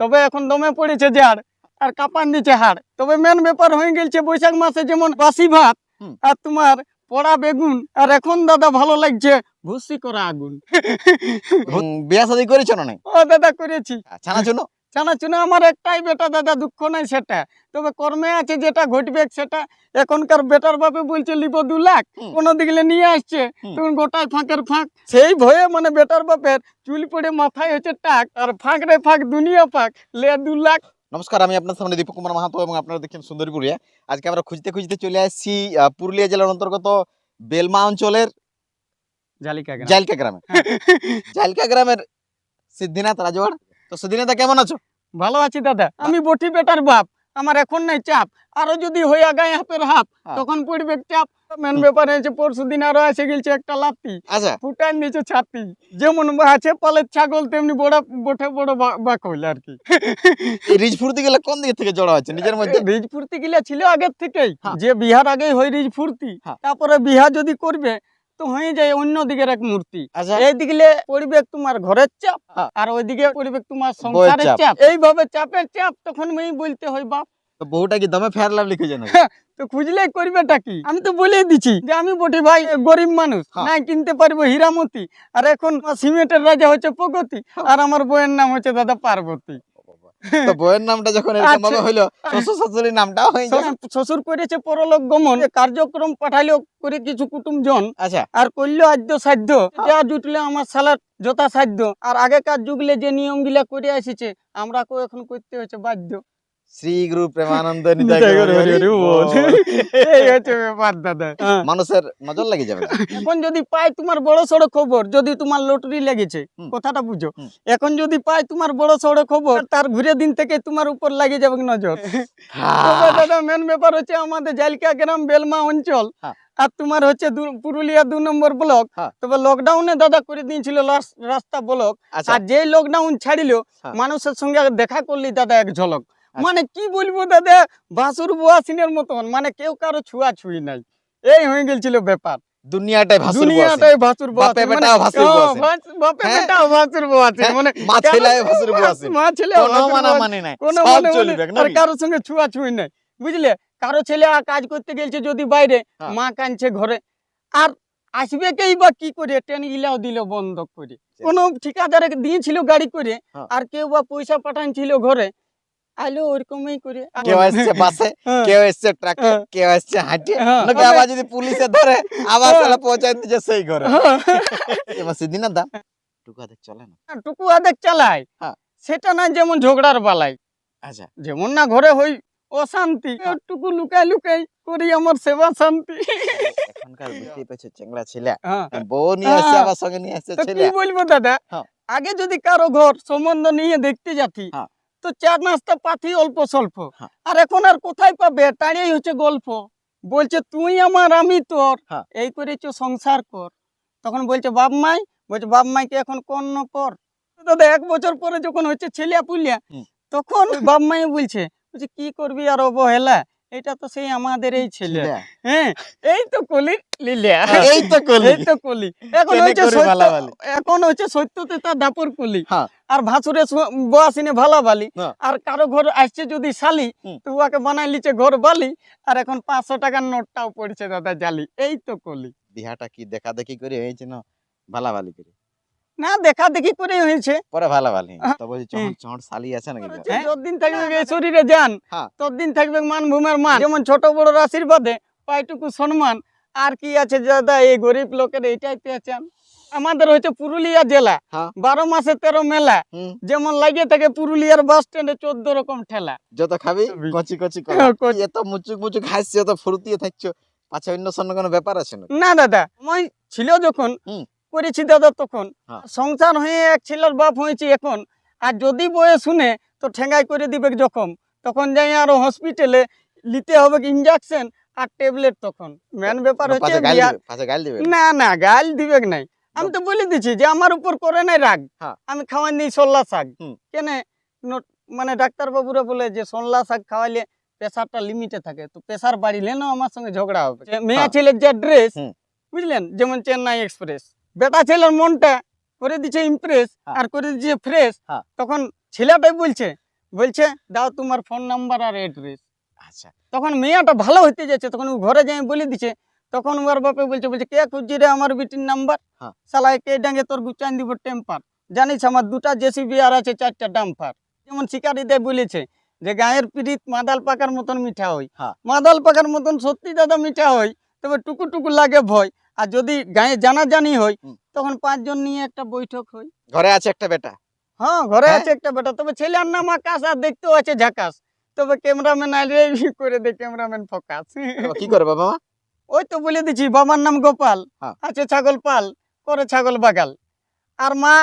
তবে এখন দমে পড়েছে যার আর কাপার নিচে হাড়। তবে মেন ব্যাপার হয়ে গেছে বৈশাখ মাসে যেমন বাসি ভাত আর তোমার পড়া বেগুন আর এখন দাদা ভালো লাগছে ভুসি করা আগুন। বিয়া শাদি করেছ না নাই? ও দাদা করেছি। ছানা চুনো জানা চুনা আমার একটাই বেটা দাদা দুঃখ নাই সেটা। তবে কর্মে আছে যেটা ঘটবে সেটা। এখনকার বেটার বাপে বলছে লিব দু লাখ কোনো দিকে নিয়ে আসছে। তখন গোটায় ফাঁকের ফাঁক। সেই ভয়ে মানে বেটার বাপের চুল পড়ে মাথায় হচ্ছে টাক আর ফাঁক রে ফাঁক দুনিয়া ফাঁক লে দু লাখ। নমস্কার আমি আপনার সামনে দীপক কুমার মাহাতো এবং আপনারা দেখছেন সুন্দরপুরিয়া। আজকে আমরা খুঁজতে খুঁজতে চলে আসছি পুরুলিয়া জেলার অন্তর্গত বেলমা অঞ্চলের জালিকা গ্রাম। গ্রামে। জাইলকা গ্রামের সিদ্ধিনাথ রাজওয়াড় তো সিদ্ধিনাথ কেমন আছো? ভালো আছি দাদা। আমি বটি বেটার বাপ। আমার এখন নাই চাপ। আরও যদি হইয়া গায়ে হাপের হাপ হ্যাঁ। তখন পড়বে চাপ। মেন ব্যাপার হয়েছে পরশু দিন আরও এসে গেছে একটা লাতি আচ্ছা। ফুটান নিচে ছাতি। যেমন আছে পালের ছাগল তেমনি বড় বটে বড় বা- বাক হইল আর কি। রিজ ফুর্তি গেলে কোন দিকে থেকে জড়া হচ্ছে নিজের মধ্যে? রিজ ফুর্তি গিলা ছিল আগের থেকেই। হ্যাঁ। যে বিহার আগেই হয় রিজ ফুর্তি। হ্যাঁ। তারপরে বিহা যদি করবে তো হয়ে যায় অন্য দিকের এক মূর্তি। আচ্ছা। এই দিকে পরিবেশ তোমার ঘরের চাপ হ্যাঁ। আর ওইদিকে পরিবেশ তোমার সংসারের চাপ। এইভাবে চাপের চাপ তখন মেয়ে বলতে হয় বাপ। তো বহুটা কি দমে ফেয়ার লাভলি খুঁজে নেবে তো খুঁজলে করবেটা কি? আমি তো বলেই দিছি যে আমি বটি ভাই গরিব মানুষ হ্যাঁ। কিনতে পারব হীরামতি। আর এখন সিমেন্টের রাজা হচ্ছে প্রগতি আর আমার বইয়ের নাম হচ্ছে দাদা পার্বতী। তো বইয়ের নামটা যখন এরকম ভাবে আচ্ছা। শ্বশুর শাশুড়ির নামটাও হয়ে শ্বশুর- করেছে পরলোক গমন কার্যক্রম পাঠাইলো করে কিছু কুটুম জন আচ্ছা। আর করল আদ্য সাধ্য। যা জুটলে আমার সালার যথা সাধ্য আর আগেকার যুগলে যে নিয়মগুলা করে আসিছে আমরা কেউ এখন করতে হচ্ছে বাধ্য। শ্রী গুরু প্রেমানন্দ। মানুষের নজর লেগে যাবে এখন যদি পাই তোমার বড় সড়ো খবর যদি তোমার লটারি লেগেছে কথাটা বুঝো। এখন যদি পাই তোমার বড় সড়ো খবর তার ঘুরে দিন থেকে তোমার উপর লাগে যাবে নজর। দাদা মেন ব্যাপার হচ্ছে আমাদের জালকা গ্রাম বেলমা অঞ্চল। আর তোমার হচ্ছে পুরুলিয়া দু নম্বর ব্লক। তবে লকডাউনে দাদা করে দিয়েছিল রাস্তা ব্লক। আচ্ছা। আর যেই লকডাউন ছাড়িলো। মানুষের সঙ্গে দেখা করলি দাদা এক ঝলক। মানে কি বলব দাদা বাসুর বুয়া সিনের মতন মানে কেউ কারও ছুয়া ছুঁই নাই। এই হয়ে গেছিল ব্যাপার। দুনিয়াটাই ভাসুর দুনিয়াটাই ভাসুর বাপে বুয়াসিন, মানে- ভাসুর বাপে হ্যাঁ। ভাসুর বুয়াসিন, হ্যাঁ, মানে মা ছেলেও ভাসুর বুয়াসিন। মা ছেলে কোনো মানামানি নাই। কোনো সব মনে চলবে আর কারোর সঙ্গে ছুয়া ছুঁই নাই। বুঝলে? কারও ছেলে কাজ করতে গেছে যদি বাইরে হ্যাঁ। মা কানছে ঘরে। আর আসবে কেই বা কি করে? ট্রেন গিলাও দিল বন্ধ করে। কোন ঠিকাদারে দিয়েছিল গাড়ি করে হ্যাঁ। আর কেউ বা পয়সা পাঠানছিল ঘরে আইলো ওরকমই করে কেউ আসছে বাসে হ্যাঁ। কেউ আসছে ট্রাকে হ্যাঁ। কেউ আসছে হাঁটে হ্যাঁ। নাকি আবার যদি পুলিশে ধরে আবার সালা পৌঁছায় দিচ্ছে সেই ঘরে। এবার টুকা দেখ চলে না টুকু আদেক চালায়। সেটা না যেমন ঝগড়ার বালাই আচ্ছা যেমন না ঘরে হই অশান্তি টুকু লুকাই লুকাই করি আমার সেবা শান্তি এখনকার বুঝতে চেংড়া ছেলে বউ নিয়ে আসছে। আবার সঙ্গে নিয়ে আসছে ছেলে কি বলব দাদা। আগে যদি কারও ঘর সম্বন্ধ নিয়ে দেখতে যাতি হ্যাঁ। তো চার নাস্তা পাথি অল্প স্বল্প। হ্যাঁ। আর এখন আর কোথায় পাবে? তাড়িয়েই হচ্ছে গল্প। বলছে তুই আমার আমি তোর। হ্যাঁ। এই করেছ সংসার কর। তখন বলছে বাপ মাই? বলছে বাপ মাইকে এখন কর্ণ কর। দাদা এক বছর পরে যখন হচ্ছে ছেলে পুলিয়া তখন ওই বাপ মাই বলছে বলছে কি করবি আর অবহেলা? এটা তো সেই আমাদের এই ছেলে। হ্যাঁ এই তো কলি লিলিয়া এই তো কলি। এই তো কলি। এখন হচ্ছে সত্য এখন হচ্ছে সত্যতে তার দাপর কলি। আর ভাসুরে বয়াসিনে ভালাবালি হ্যাঁ। আর কারও ঘর আসছে যদি শালি তো উহাকে বানাই লিছে ঘর বালি। আর এখন পাঁচশো টাকার নোটটাও পড়ছে দাদা জালি। এই তো কলি। বিহাটা কি দেখা দেখি করে হয়েছে না ভালা ভালি করে। না দেখা দেখি করে হয়েছে। পরে ভালো ভালো। হ্যাঁ। তো বলছি চহট শালি আছে নাকি? হ্যাঁ, যতদিন থাকবে এই শরীরে যান হ্যাঁ। ততদিন থাকবে মান ভূমের মান। যেমন ছোট বড় আশীর্বাদে পাইটুকু সম্মান। আর কি আছে দাদা এই গরিব লোকের এইটাই পেয়েছেন আমাদের হচ্ছে পুরুলিয়া জেলা। হ্যাঁ। বারো মাসে তেরো মেলা। যেমন লাগে থাকে পুরুলিয়ার বাস স্ট্যান্ডে চোদ্দ রকম ঠেলা। যত খাবি। কচি কচি এত মুচুক মুচুক হাসছে এত ফুরতিয়ে থাকছো? পাছে অন্য সন্য কোনো ব্যাপার আছে না না দাদা মই ছিল যখন। করেছি দাদা তখন। হ্যাঁ। সংসার হয়ে এক ছেলের বাপ হয়েছি এখন। আর যদি বয়ে শুনে তো ঠেঙ্গাই করে দিবে যখন। তখন যাই আরও হসপিটালে নিতে হবে ইঞ্জেকশন আর ট্যাবলেট তখন। মেন ব্যাপার হচ্ছে না না গাল দিবে নাই। আমি তো বলে দিচ্ছি যে আমার উপর করে নাই রাগ। হ্যাঁ। আমি খাওয়াই দিই সল্লা শাক। কেন? মানে ডাক্তার বাবুরা বলে যে সল্লা শাক খাওয়াইলে প্রেসারটা লিমিটে থাকে। তো প্রেসার বাড়িলে না আমার সঙ্গে ঝগড়া হবে। যে মেয়ে হ্যাঁ। ছেলের যা ড্রেস বুঝলেন? যেমন চেন্নাই এক্সপ্রেস বেটা ছেলের মনটা করে দিচ্ছে ইমপ্রেস হ্যাঁ। আর করে দিচ্ছে ফ্রেশ হ্যাঁ। তখন ছেলেটাই বলছে বলছে দাও তোমার ফোন নাম্বার আর অ্যাড্রেস আচ্ছা। তখন মেয়েটা ভালো হইতে যাচ্ছে তখন ও ঘরে যাই বলে দিছে। তখন ওর বাপে বলছে বলছে কে খুঁজছি রে আমার বিটির নাম্বার। সালাই কে ডাঙ্গে তোর গুচান দিব টেম্পার জানিস আমার দুটা জেসিবি আর আছে চারটা ডাম্পার যেমন শিকারিদের বলেছে যে গায়ের পিড়িত মাদাল পাকার মতন মিঠা হয় হ্যাঁ। মাদাল পাকার মতন সত্যি দাদা মিঠা হয় তবে টুকু টুকু লাগে ভয়। আর যদি গায়ে জানাজানি হয়। তখন পাঁচজন নিয়ে একটা বৈঠক হয়। ঘরে আছে একটা বেটা? হ্যাঁ ঘরে হ্যাঁ? আছে একটা বেটা। তবে ছেলের নাম আকাশ আর দেখতেও আছে ঝাকাস। তবে ক্যামেরাম্যান আইলে করে দে ক্যামেরাম্যান ফোকাস। কি করে বাবা ওই তো বলে দিচ্ছি বাবার নাম গোপাল হ্যাঁ। আছে ছাগল পাল করে ছাগল বাগাল। আর মা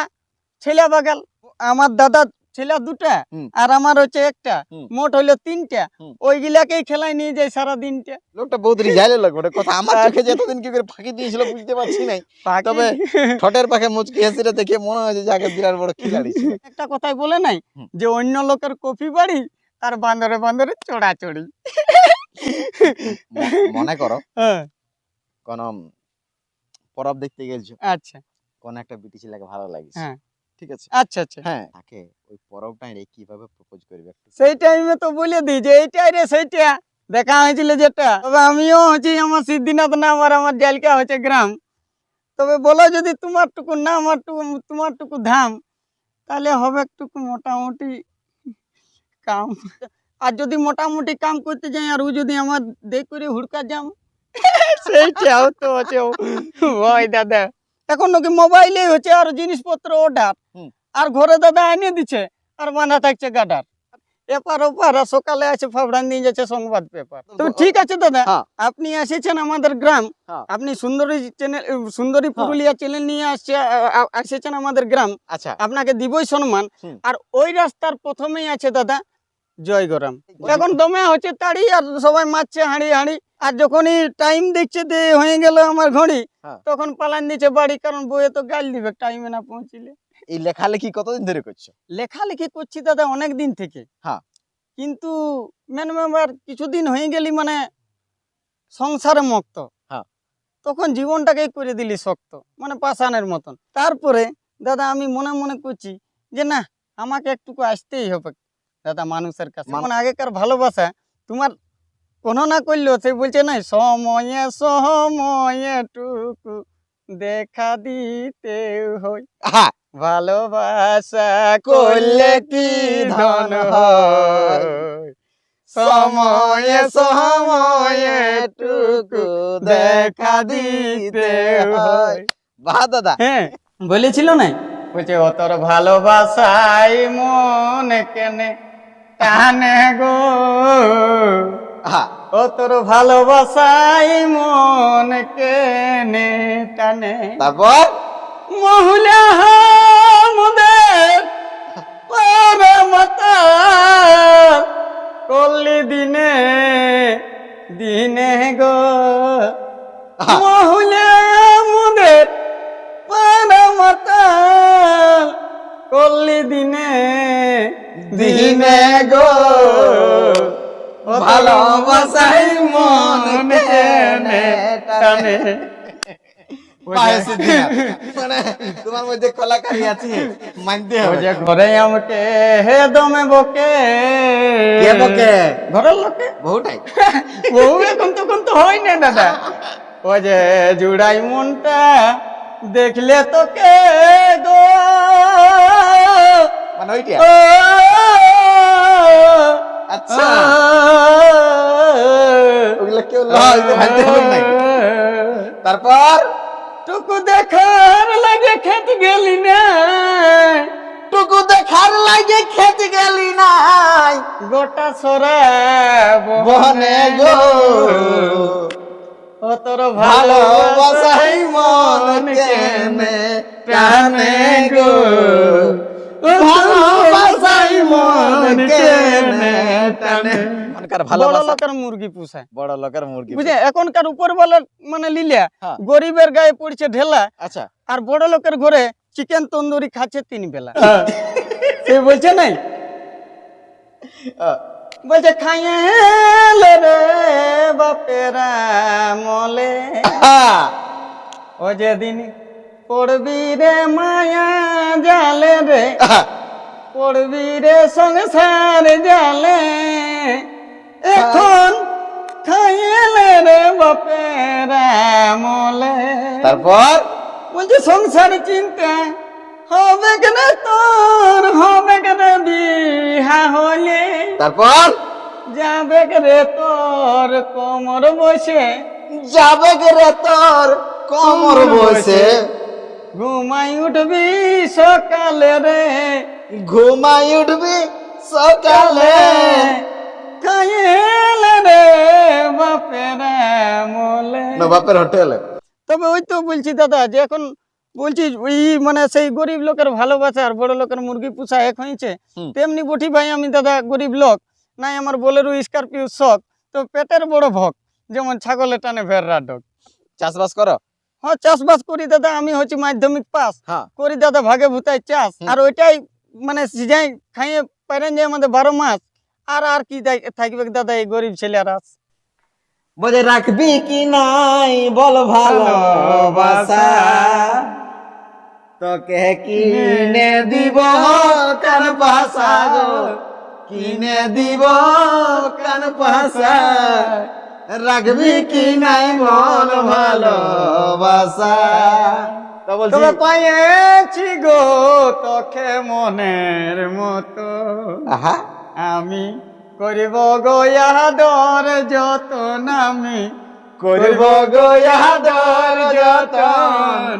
ছেলে বাগাল আমার দাদা ছেলে দুটা আর আমার হচ্ছে একটা। মোট হইল তিনটা। ওইগুলাকেই খেলায় নিয়ে যায় সারা দিনটা লোকটা বহুত রিজাইলে লোক ওটা কথা আমার চোখে যে এতদিন কি করে ফাঁকি দিয়েছিল বুঝতে পারছি নাই। তবে ঠোঁটের পাখে মুচকি হেসিটা দেখে মনে হয়েছে যে আগে বিরাট বড় খিলাড়ি ছিল। একটা কথাই বলে নাই যে অন্য লোকের কপি বাড়ি আর বান্দরে বান্দরে চড়াচড়ি। মনে করো হ্যাঁ। কোন পরব দেখতে গেলছো। আচ্ছা। কোন একটা বিটি ছেলেকে ভালো লাগিছে। হ্যাঁ। ঠিক আছে? আচ্ছা আচ্ছা। হ্যাঁ। তাকে ওই পরবটাই রে কীভাবে প্রপোজ করবে সেই টাইমে তো বলে দিই যে এইটাই রে সেইটা। দেখা হয়েছিল যেটা। তবে আমিও হচ্ছি আমার সিদ্ধিনাথ নাম আর আমার জালকা হচ্ছে গ্রাম। তবে বলো যদি তোমার টুকু না আমার টুকু তোমার টুকু ধাম তাহলে হবে একটুকু মোটামুটি কাম। আর যদি মোটামুটি কাম করতে যাই আর ও যদি আমার দেখ করে হুড়কা যাম সেইটাও তো আছে। ওই দাদা। এখন নাকি মোবাইলে হচ্ছে আর জিনিসপত্র অর্ডার আর ঘরে দাদা এনে দিচ্ছে আর বাঁধা থাকছে গাডার এপার ওপার আর সকালে আছে ফাবড়ান দিয়ে যাচ্ছে সংবাদ পেপার। তো ঠিক আছে দাদা? হ্যাঁ। আপনি এসেছেন আমাদের গ্রাম। হ্যাঁ। আপনি সুন্দরী চ্যানেল সুন্দরী পুরুলিয়া চ্যানেল নিয়ে আসছে এসেছেন আমাদের গ্রাম। আচ্ছা। আপনাকে দিবই সম্মান। আর ওই রাস্তার প্রথমেই আছে দাদা জয়গরাম। এখন দমে হচ্ছে তাড়ি আর সবাই মারছে হাঁড়ি হাঁড়ি। আর যখনই টাইম দেখছে যে হয়ে গেল আমার ঘড়ি হ্যাঁ। তখন পালান দিচ্ছে বাড়ি কারণ বইয়ে তো গাল দিবে টাইমে না পৌঁছিলে। এই লেখালেখি কতদিন ধরে করছ? লেখালেখি করছি দাদা অনেক দিন থেকে। হ্যাঁ। কিন্তু মেন মেম্বার কিছুদিন হয়ে গেলি মানে সংসারে মক্ত। হ্যাঁ। তখন জীবনটাকেই করে দিলি শক্ত মানে পাষাণের মতন। তারপরে দাদা আমি মনে মনে করছি যে না আমাকে একটুকু আসতেই হবে। দাদা মানুষের কাছে। মানে আগেকার ভালোবাসা তোমার কোনো না করলেও সে বলছে না সময়ে সময়ে টুকু দেখা দিতে আহা, ভালোবাসা করলে কি ধন সময়ে সময়ে টুকু দেখা দিতে হয়। বাহ দাদা। হ্যাঁ বলেছিল না? বলছে ও তোর ভালোবাসাই মনে কেনে টানে গো। ও তোর ভালোবাসাই মন কেনে টানে। তারপর? মহুলা মুদের তোমার মধ্যে কলাকারি আছে মানতে হবে। যে ঘরে আমাকে হে দমে বকে। কে বকে? ঘরের লোকে। বহুটাই বহু এখন তখন তো হয় না দাদা। ও যে জুড়াই মনটা দেখলে তোকে গো। মানে ওইটা? টুকু দেখার লাগে খেত গেলি না টুকু দেখার লাগে খেতে গেলি নাই। গোটা সরা বনে গো। ও তোর ভালোবাসাই মন কেনে টানে গো? ভালোবাসাই মন কেনে বড় লোকের মুরগি পুষায় বড় লোকের মুরগি বুঝে এখনকার উপর মানে লিলিয়া হ্যাঁ। গরিবের গায়ে পড়ছে ঢেলা আচ্ছা। আর বড় লোকের ঘরে চিকেন তন্দুরি খাচ্ছে তিন বেলা। সে বলছে নাই? বলছে খাইয়ে রে বাপেরা মলে ও যেদিন পড়বি রে মায়া জালে রে পড়বি রে সংসার জালে। এখন খাইলে রে বাপের মলে তারপর? বলছি সংসার চিন্তা হবে কেন তোর? হবে কেন বিহা হলে? তারপর? যাবে রে তোর কোমর বসে? যাবে রে তোর কোমর বসে। ঘুমাই উঠবি সকালে রে। ঘুমাই উঠবি সকালে। না বাপের হোটেলে তবে ওই তো বলছি দাদা যে এখন বলছি ওই মানে সেই গরিব লোকের ভালোবাসা আর বড় লোকের মুরগি পোষা এক হয়েছে। তেমনি বটি ভাই আমি দাদা গরিব লোক নাই আমার বলেরও স্করপিও শখ তো পেটের বড় ভোগ যেমন ছাগলের টানে ভেড়া ডোক। চাষবাস করো? হ্যাঁ চাষবাস করি দাদা আমি হচ্ছে মাধ্যমিক পাস। হ্যাঁ। করি দাদা ভাগে ভুতায় চাষ। আর ওইটাই মানে সিজাই খাইয়ে পারেন যে আমাদের বারো মাস। আর আর কি থাকবে দাদা এই গরিব ছেলেরা বলে রাখবি কি নাই বল ভালোবাসা। তোকে কিনে দিব কান পাশা গো। কিনে দিব কান পাশা। রাখবি কি নাই বল ভালোবাসা। তো বলছি তবে পাইয়েছি গো তোকে মনের মতো। আহা। আমি করিব গো আদর যত নামি করিব গো আদর যতন।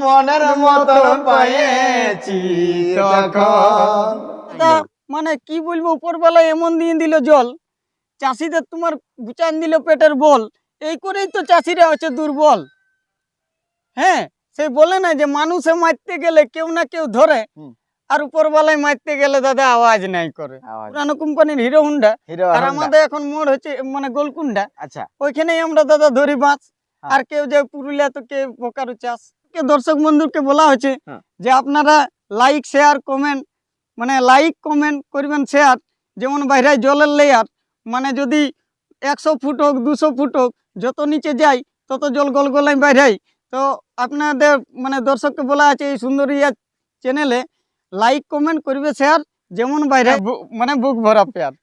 মনের মতন পাইয়েছি তখন তা মানে কি বলব উপরবেলায় এমন দিয়ে দিল জল। চাষিদের তোমার গুচান দিল পেটের বল। এই করেই তো চাষিরা হচ্ছে দুর্বল। হ্যাঁ সেই বলে না যে মানুষে মারতে গেলে কেউ না কেউ ধরে। আর উপরবেলায় মারতে গেলে দাদা আওয়াজ নাই করে। পুরানো কোম্পানির হিরো হুন্ডা। আর আমাদের এখন মোড় হচ্ছে মানে গোলকুন্ডা আচ্ছা। ওইখানেই আমরা দাদা ধরি মাছ। হ্যাঁ। আর কেউ যে পুরুলিয়া তো কে বোকারু চাষ। দর্শক বন্ধুকে বলা হচ্ছে হ্যাঁ। যে আপনারা লাইক শেয়ার কমেন্ট মানে লাইক কমেন্ট করবেন শেয়ার যেমন বাইরে জলের লেয়ার মানে যদি একশো ফুট হোক দুশো ফুট হোক যত নিচে যাই তত জল গল গলাই বাইরে। তো আপনাদের মানে দর্শককে বলা আছে এই সুন্দরিয়া চ্যানেলে লাইক কমেন্ট করবে শেয়ার যেমন বাইরে মানে বুক ভরা পেয়ার